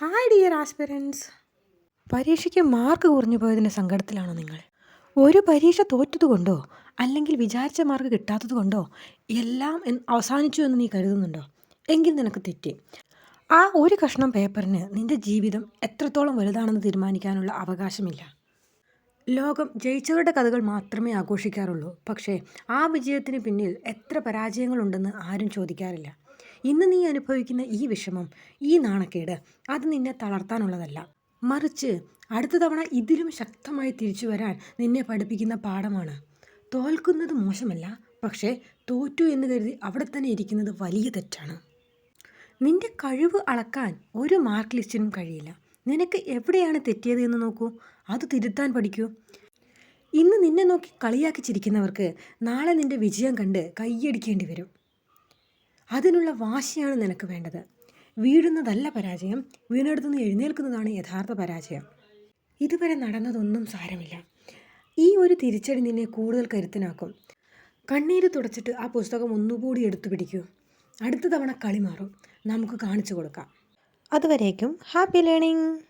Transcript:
Hi dear aspirants പരീക്ഷയ്ക്ക് mark കുറഞ്ഞു പോയതിന്റെ സങ്കടത്തിലാണോ നിങ്ങൾ? ഒരു പരീക്ഷ തോറ്റതുകൊണ്ടോ അല്ലെങ്കിൽ വിചാരിച്ച മാർക്ക് കിട്ടാത്തത് കൊണ്ടോ എല്ലാം അവസാനിച്ചു എന്ന് നീ കരുതുന്നുണ്ടോ? എങ്കിൽ നിനക്ക് തെറ്റി. ആ ഒരു കഷ്ണം പേപ്പറിന് നിന്റെ ജീവിതം എത്രത്തോളം വലുതാണെന്ന് തീരുമാനിക്കാനുള്ള അവകാശമില്ല. ലോകം ജയിച്ചവരുടെ കഥകൾ മാത്രമേ ആഘോഷിക്കാറുള്ളൂ. പക്ഷേ ആ വിജയത്തിന് പിന്നിൽ എത്ര പരാജയങ്ങളുണ്ടെന്ന് ആരും ചോദിക്കാറില്ല. ഇന്ന് നീ അനുഭവിക്കുന്ന ഈ വിഷമം ഈ നാണക്കേട് അത് നിന്നെ തളർത്താനുള്ളതല്ല. മറിച്ച് അടുത്ത തവണ ഇതിലും ശക്തമായി തിരിച്ചു വരാൻ നിന്നെ പഠിപ്പിക്കുന്ന പാഠമാണ്. തോൽക്കുന്നത് മോശമല്ല പക്ഷേ തോറ്റു എന്ന് കരുതി അവിടെ തന്നെ ഇരിക്കുന്നത് വലിയ തെറ്റാണ്. നിന്റെ കഴിവ് അളക്കാൻ ഒരു മാർക്ക് ലിസ്റ്റിനും കഴിയില്ല. നിനക്ക് എവിടെയാണ് തെറ്റിയത് എന്ന് നോക്കൂ. അത് തിരുത്താൻ പഠിക്കൂ. ഇന്ന് നിന്നെ നോക്കി കളിയാക്കി ചിരിക്കുന്നവർക്ക് നാളെ നിന്റെ വിജയം കണ്ട് കൈയടിക്കേണ്ടി വരും. അതിനുള്ള വാശിയാണ് നിനക്ക് വേണ്ടത്. വീഴുന്നതല്ല പരാജയം വീണെടുത്തുനിന്ന് എഴുന്നേൽക്കുന്നതാണ് യഥാർത്ഥ പരാജയം. ഇതുവരെ നടന്നതൊന്നും സാരമില്ല. ഈ ഒരു തിരിച്ചടി നിന്നെ കൂടുതൽ കരുത്തനാക്കും. കണ്ണീര് തുടച്ചിട്ട് ആ പുസ്തകം ഒന്നുകൂടി എടുത്തു പിടിക്കൂ. അടുത്ത തവണ കളി മാറും. നമുക്ക് കാണിച്ചു കൊടുക്കാം. അതുവരേക്കും ഹാപ്പി ലേണിംഗ്.